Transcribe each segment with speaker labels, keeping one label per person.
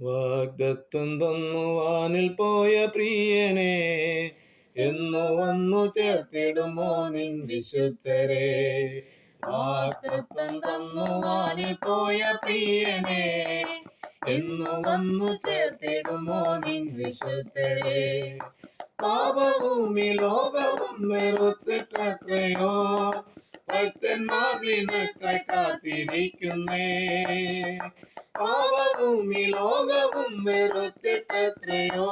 Speaker 1: വാഗ്ദത്തം തന്നു വാനിൽ പോയ പ്രിയനെ. എന്നു വന്നു ചേർത്തിടുമോ നിൻ വിശുദ്ധരെ. വാഗ്ദത്തം തന്നു വാനിൽ പോയ പ്രിയനെ. എന്നു വന്നു ചേർത്തിടുമോ നിൻ വിശുദ്ധരെ. പാപഭൂമി ലോകവും വെറുത്തിട്ടത്രയോ. ഭക്തന്മാർ നിനക്കായി കാത്തിരിക്കുന്നേ. പാപഭൂമി ലോകവും വെറുത്തിട്ടത്രയോ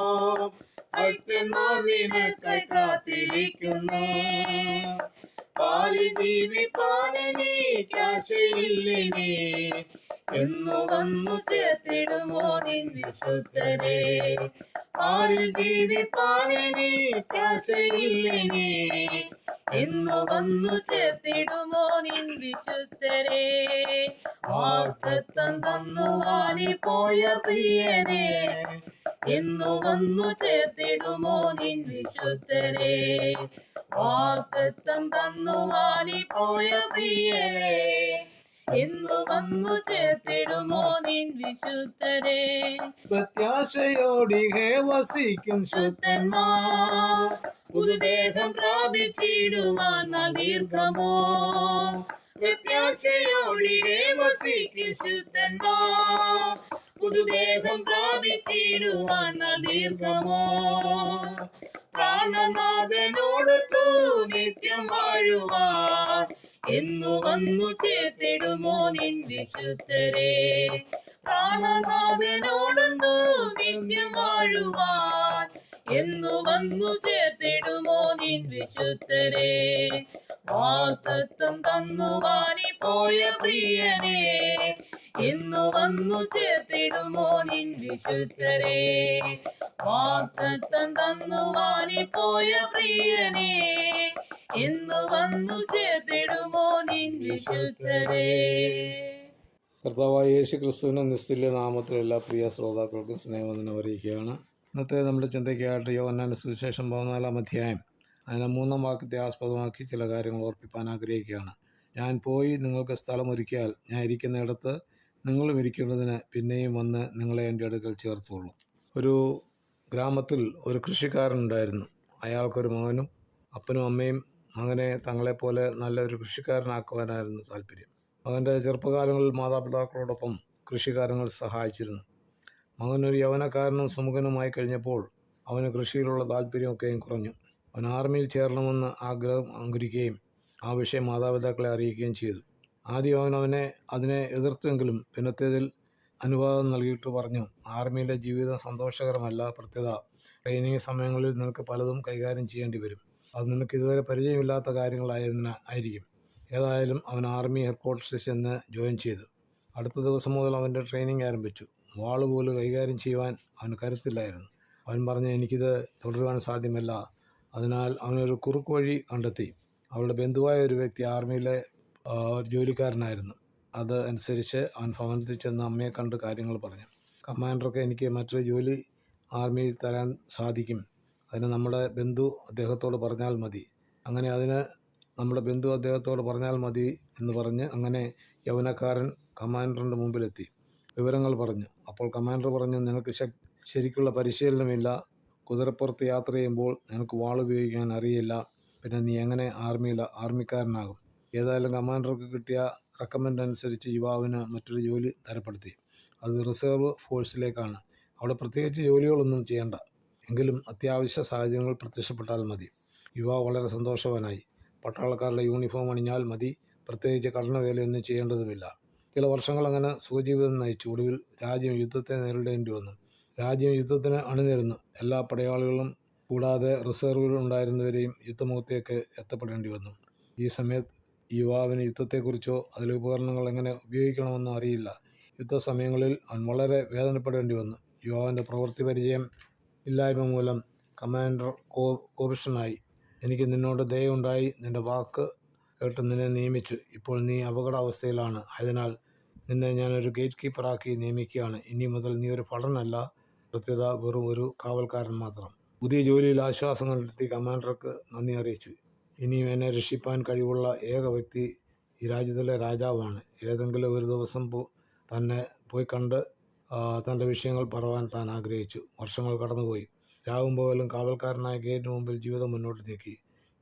Speaker 1: ഭക്തന്മാർ നിനക്കായി കാത്തിരിക്കുന്നു പാലി ജീവിപ്പാനെനിക്കാശയില്ലിനി എന്നു വന്നു ചേർത്തിടുമോ നിൻ വിശുദ്ധരെ? പാലിൽ കാശയില്ലേ എന്നു വന്നു ചേർത്തിടുമോ നിൻ വിശുദ്ധരെ? ആർത്തം തന്നു വാനി പോയ പ്രിയനെ. എന്നു വന്നു ചേർത്തിടുമോ നിൻ വിശുദ്ധരെ? ആർത്തം തന്നു വാനി പോയ പ്രിയനെ. എന്നു വന്നു ചേർത്തിടുമോ നിൻ വിശുദ്ധരെ? പ്രത്യാശയോടികെ വസിക്കും ശുദ്ധന്മാർ. പുതുദേഹം പ്രാപിച്ചിടുവാൻ നാൾ ദീർഘമോ? പ്രത്യാശയോടികെ വസിക്കും ശുദ്ധന്മാർ. പുതുദേഹം പ്രാപിച്ചിടുവാൻ ദീർഘമോ? പ്രാണനാഥനോട് തൂ നിത്യം വാഴുവാൻ എന്നു വന്നു ചേർത്തിടുമോ നിൻ വിശുദ്ധരെ. പ്രാണനാഥനോടൊന്നു നിന്യം വാഴുവാൻ. എന്നു വന്നു ചേർത്തിടുമോ നിൻ വിശുദ്ധരെ. വാക്തത്വം തന്നു വാനി പോയ പ്രിയനെ. എന്നു വന്നു ചേർത്തിടുമോ നിൻ വിശുദ്ധരെ. വാക്തത്വം തന്നു വാനി പോയ പ്രിയനെ. നിൻ
Speaker 2: കർത്താവായ യേശു ക്രിസ്തുവിന്റെ നിസ്തുല്യ നാമത്തിൽ എല്ലാ പ്രിയ ശ്രോതാക്കൾക്കും സ്നേഹവന്ദനം അറിയിക്കുകയാണ്. ഇന്നത്തെ നമ്മുടെ ചിന്തയ്ക്കായിട്ട് യോഹന്നാന്റെ സുവിശേഷം പതിനാലാം അധ്യായം. അതിനെ മൂന്നാം വാക്യത്തെ ആസ്പദമാക്കി ചില കാര്യങ്ങൾ ഓർപ്പിപ്പാൻ ആഗ്രഹിക്കുകയാണ്. ഞാൻ പോയി നിങ്ങൾക്ക് സ്ഥലം ഒരുക്കിയാൽ ഞാൻ ഇരിക്കുന്നിടത്ത് നിങ്ങളും ഇരിക്കേണ്ടതിന് പിന്നെയും വന്ന് നിങ്ങളെ എന്റെ അടുക്കൽ ചേർത്തുള്ളൂ ഒരു ഗ്രാമത്തിൽ ഒരു കൃഷിക്കാരനുണ്ടായിരുന്നു അയാൾക്കൊരു മകനും അപ്പനും അമ്മയും മകനെ തങ്ങളെപ്പോലെ നല്ലൊരു കൃഷിക്കാരനാക്കുവാനായിരുന്നു താല്പര്യം. മകന്റെ ചെറുപ്പകാലങ്ങളിൽ മാതാപിതാക്കളോടൊപ്പം കൃഷികാര്യങ്ങൾ സഹായിച്ചിരുന്നു. മകൻ ഒരു യൗവനക്കാരനും സുമുഖനുമായി കഴിഞ്ഞപ്പോൾ അവന് കൃഷിയിലുള്ള താല്പര്യമൊക്കെയും കുറഞ്ഞു. അവൻ ആർമിയിൽ ചേരണമെന്ന് ആഗ്രഹം അങ്കുരിക്കുകയും ആ വിഷയം മാതാപിതാക്കളെ അറിയിക്കുകയും ചെയ്തു. ആദ്യം അവൻ അവനെ അതിനെ എതിർത്തെങ്കിലും പിന്നത്തേതിൽ അനുവാദം നൽകിയിട്ട് പറഞ്ഞു ആർമിയിലെ ജീവിതം സന്തോഷകരമല്ല പ്രത്യേക ട്രെയിനിങ് സമയങ്ങളിൽ നിനക്ക് പലതും കൈകാര്യം ചെയ്യേണ്ടി വരും. അത് നിനക്ക് ഇതുവരെ പരിചയമില്ലാത്ത കാര്യങ്ങളായിരുന്ന ആയിരിക്കും. ഏതായാലും അവൻ ആർമി ഹെഡ്ക്വാർട്ടേഴ്സിൽ ചെന്ന് ജോയിൻ ചെയ്തു. അടുത്ത ദിവസം മുതൽ അവന്റെ ട്രെയിനിങ് ആരംഭിച്ചു. വാൾ പോലും കൈകാര്യം ചെയ്യുവാൻ അവന് കരുത്തില്ലായിരുന്നു. അവൻ പറഞ്ഞു എനിക്കിത് തുടരുവാൻ സാധ്യമല്ല. അതിനാൽ അവനൊരു കുറുക്ക് വഴി കണ്ടെത്തി. അവളുടെ ബന്ധുവായ ഒരു വ്യക്തി ആർമിയിലെ ജോലിക്കാരനായിരുന്നു. അത് അനുസരിച്ച് അവൻ ഭവനത്തിൽ ചെന്ന് അമ്മയെ കണ്ട് കാര്യങ്ങൾ പറഞ്ഞു. കമാൻഡർക്ക് എനിക്ക് മറ്റൊരു ജോലി ആർമിയിൽ തരാൻ സാധിക്കും. അതിന് നമ്മുടെ ബന്ധു അദ്ദേഹത്തോട് പറഞ്ഞാൽ മതി. അങ്ങനെ അതിന് നമ്മുടെ ബന്ധു അദ്ദേഹത്തോട് പറഞ്ഞാൽ മതി എന്ന് പറഞ്ഞ് അങ്ങനെ യൗവനക്കാരൻ കമാൻഡറിന്റെ മുമ്പിലെത്തി. വിവരങ്ങൾ പറഞ്ഞു. അപ്പോൾ കമാൻഡർ പറഞ്ഞു നിനക്ക് ശരിക്കുള്ള പരിശീലനമില്ല. കുതിരപ്പുറത്ത് യാത്ര ചെയ്യുമ്പോൾ നിനക്ക് വാൾ ഉപയോഗിക്കാൻ അറിയില്ല. പിന്നെ നീ എങ്ങനെ ആർമിയിൽ ആർമിക്കാരനാകും? ഏതായാലും കമാൻഡർക്ക് കിട്ടിയ റെക്കമെൻഡ് അനുസരിച്ച് യുവാവിന് മറ്റൊരു ജോലി തരപ്പെടുത്തി. അത് റിസർവ് ഫോഴ്സിലേക്കാണ് അവിടെ പ്രത്യേകിച്ച് ജോലികളൊന്നും ചെയ്യേണ്ട. എങ്കിലും അത്യാവശ്യ സാഹചര്യങ്ങൾ പ്രത്യക്ഷപ്പെട്ടാൽ മതി. യുവാവ് വളരെ സന്തോഷവാനായി. പട്ടാളക്കാരുടെ യൂണിഫോം അണിഞ്ഞാൽ മതി. പ്രത്യേകിച്ച് കഠിനവേലയൊന്നും ചെയ്യേണ്ടതുമില്ല. ചില വർഷങ്ങൾ അങ്ങനെ സുഖജീവിതം നയിച്ചു ഒടുവിൽ രാജ്യം യുദ്ധത്തെ നേരിടേണ്ടി വന്നു. രാജ്യം യുദ്ധത്തിന് അണിനിരുന്നു. എല്ലാ പടയാളികളും കൂടാതെ റിസർവിൽ ഉണ്ടായിരുന്നവരെയും യുദ്ധമുഖത്തേക്ക് എത്തപ്പെടേണ്ടി വന്നു. ഈ സമയത്ത് യുവാവിന് യുദ്ധത്തെക്കുറിച്ചോ അതിലെ ഉപകരണങ്ങൾ എങ്ങനെ ഉപയോഗിക്കണമെന്നോ അറിയില്ല. യുദ്ധസമയങ്ങളിൽ അവൻ വളരെ വേദനപ്പെടേണ്ടി വന്നു. യുവാവിന്റെ പ്രവൃത്തി പരിചയം ഇല്ലായ്മ മൂലം കമാൻഡർ കോപിഷ്ഠനായി. എനിക്ക് നിന്നോട് ദയുണ്ടായി നിന്റെ വാക്ക് കേട്ട് നിന്നെ നിയമിച്ചു. ഇപ്പോൾ നീ അപകടാവസ്ഥയിലാണ്. അതിനാൽ നിന്നെ ഞാനൊരു ഗേറ്റ് കീപ്പറാക്കി നിയമിക്കുകയാണ്. ഇനി മുതൽ നീ ഒരു ഭടനല്ല കൃത്യത വെറും ഒരു കാവൽക്കാരൻ മാത്രം. പുതിയ ജോലിയിൽ ആശ്വാസം കണ്ടെത്തി കമാൻഡർക്ക് നന്ദി അറിയിച്ചു. ഇനിയും എന്നെ രക്ഷിപ്പാൻ കഴിവുള്ള ഏക വ്യക്തി ഈ രാജ്യത്തിലെ രാജാവാണ്. ഏതെങ്കിലും ഒരു ദിവസം തന്നെ പോയി കണ്ട് തന്റെ വിഷയങ്ങൾ പറവാൻ താൻ ആഗ്രഹിച്ചു. വർഷങ്ങൾ കടന്നുപോയി. രാവും പോലും കാവൽക്കാരനായ ഗേറ്റിന് മുമ്പിൽ ജീവിതം മുന്നോട്ട് നീക്കി.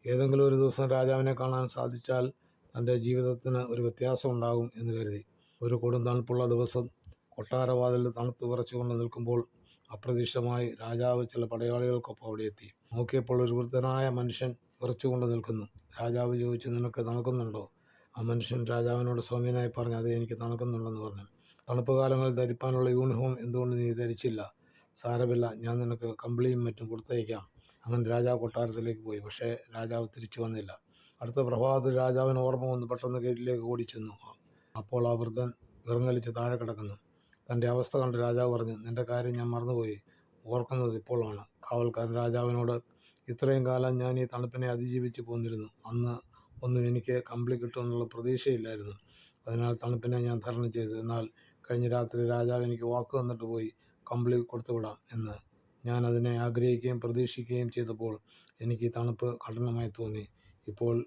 Speaker 2: ഏതെങ്കിലും ഒരു ദിവസം രാജാവിനെ കാണാൻ സാധിച്ചാൽ തന്റെ ജീവിതത്തിന് ഒരു വ്യത്യാസം ഉണ്ടാകും എന്ന് കരുതി. ഒരു കൊടും തണുപ്പുള്ള ദിവസം കൊട്ടാരവാതിൽ തണുത്ത് വിറച്ചുകൊണ്ട് നിൽക്കുമ്പോൾ അപ്രതീക്ഷിതമായി രാജാവ് ചില പടയാളികൾക്കൊപ്പം അവിടെ എത്തി. നോക്കിയപ്പോൾ ഒരു വൃദ്ധനായ മനുഷ്യൻ വിറച്ചുകൊണ്ട് നിൽക്കുന്നു. രാജാവ് ചോദിച്ചു നിനക്ക് തണുക്കുന്നുണ്ടോ? ആ മനുഷ്യൻ രാജാവിനോട് സൗമ്യനായി പറഞ്ഞു അതെ എനിക്ക് തണുക്കുന്നുണ്ടെന്ന് പറഞ്ഞു. തണുപ്പ് കാലങ്ങളിൽ ധരിപ്പാനുള്ള യൂണിഫോം എന്തുകൊണ്ട് നീ ധരിച്ചില്ല? സാരമില്ല ഞാൻ നിനക്ക് കമ്പിളിയും മറ്റും കൊടുത്തയക്കാം. അങ്ങനെ രാജാവ് കൊട്ടാരത്തിലേക്ക് പോയി പക്ഷേ രാജാവ് തിരിച്ചു വന്നില്ല. അടുത്ത പ്രഭാതത്തിൽ രാജാവിന് ഓർമ്മ വന്ന് പെട്ടെന്ന് ഗേറ്റിലേക്ക് ഓടി ചെന്നു അപ്പോൾ ആ വൃദ്ധൻ വിറങ്ങലിച്ച് താഴെ കിടക്കുന്നു. തന്റെ അവസ്ഥ കണ്ട് രാജാവ് പറഞ്ഞു നിന്റെ കാര്യം ഞാൻ മറന്നുപോയി. ഓർക്കുന്നത് ഇപ്പോഴാണ്. കാവൽക്കാരൻ രാജാവിനോട് ഇത്രയും കാലം ഞാൻ ഈ തണുപ്പിനെ അതിജീവിച്ച് പോന്നിരുന്നു. അന്ന് ഒന്നും എനിക്ക് കമ്പിളി കിട്ടുമെന്നുള്ള പ്രതീക്ഷയില്ലായിരുന്നു. അതിനാൽ തണുപ്പിനെ ഞാൻ തരണം ചെയ്തു. എന്നാൽ കഴിഞ്ഞ രാത്രി രാജാവ് എനിക്ക് വാക്ക് തന്നിട്ട് പോയി കമ്പിളി കൊടുത്തുവിടാം എന്ന്. ഞാൻ അതിനെ ആഗ്രഹിക്കുകയും പ്രതീക്ഷിക്കുകയും ചെയ്തപ്പോൾ എനിക്ക് തണുപ്പ് കഠിനമായി തോന്നി. ഇപ്പോൾ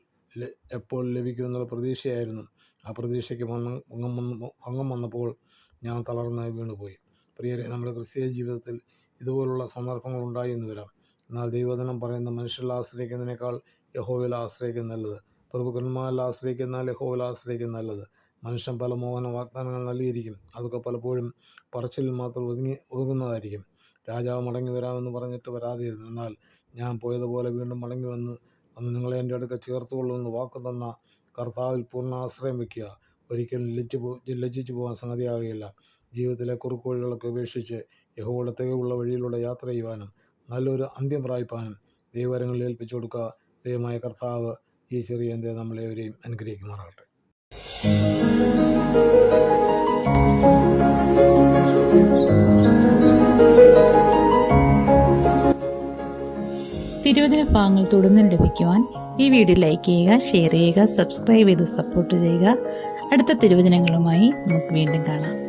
Speaker 2: എപ്പോൾ ലഭിക്കുമെന്നുള്ള പ്രതീക്ഷയായിരുന്നു. ആ പ്രതീക്ഷയ്ക്ക് ഭംഗം വന്ന ഭംഗം വന്നപ്പോൾ ഞാൻ തളർന്ന് വീണുപോയി. പ്രിയരെ നമ്മുടെ ക്രിസ്തീയ ജീവിതത്തിൽ ഇതുപോലുള്ള സന്ദർഭങ്ങൾ ഉണ്ടായി എന്ന് വരാം. എന്നാൽ ദൈവദനം പറയുന്ന മനുഷ്യരിൽ ആശ്രയിക്കുന്നതിനേക്കാൾ യഹോവിൽ ആശ്രയിക്കുന്ന നല്ലത്. പ്രഭുക്കന്മാരിൽ ആശ്രയിക്കുന്നാൽ യഹോവിൽ ആശ്രയിക്കുന്ന നല്ലത്. മനുഷ്യൻ പല മോഹന വാഗ്ദാനങ്ങൾ നൽകിയിരിക്കും. അതൊക്കെ പലപ്പോഴും പറച്ചിലിൽ മാത്രം ഒതുങ്ങി ഒതുങ്ങുന്നതായിരിക്കും. രാജാവ് മടങ്ങി വരാമെന്ന് പറഞ്ഞിട്ട് വരാതിരുന്നു. എന്നാൽ ഞാൻ പോയതുപോലെ വീണ്ടും മടങ്ങി വന്ന് അന്ന് നിങ്ങളെ എന്റെ അടുക്ക ചേർത്തുകൊള്ളുമെന്ന് വാക്ക് തന്ന കർത്താവിൽ പൂർണ ആശ്രയം വയ്ക്കുക. ഒരിക്കലും ലജ്ജിച്ചു പോ ലജ്ജിച്ചു പോകാൻ സംഗതിയാകുകയില്ല. ജീവിതത്തിലെ കുറുക്കുവഴികളൊക്കെ ഉപേക്ഷിച്ച് യഹോയുടെ തികവുള്ള വഴിയിലൂടെ യാത്ര ചെയ്യുവാനും നല്ലൊരു അന്ത്യം പ്രാപിപ്പാനും ദൈവകരങ്ങളിൽ ഏൽപ്പിച്ചു കൊടുക്കുക. ദൈവമായ കർത്താവ് ഈ ചെറിയ എന്തേ നമ്മളെവരെയും അനുഗ്രഹിക്കുമാറാകട്ടെ.
Speaker 3: തിരുവചന ഭാഗങ്ങൾ തുടർന്ന് ലഭിക്കുവാൻ ഈ വീഡിയോ ലൈക്ക് ചെയ്യുക ഷെയർ ചെയ്യുക സബ്സ്ക്രൈബ് ചെയ്ത് സപ്പോർട്ട് ചെയ്യുക. അടുത്ത തിരുവചനങ്ങളുമായി നമുക്ക് വീണ്ടും കാണാം.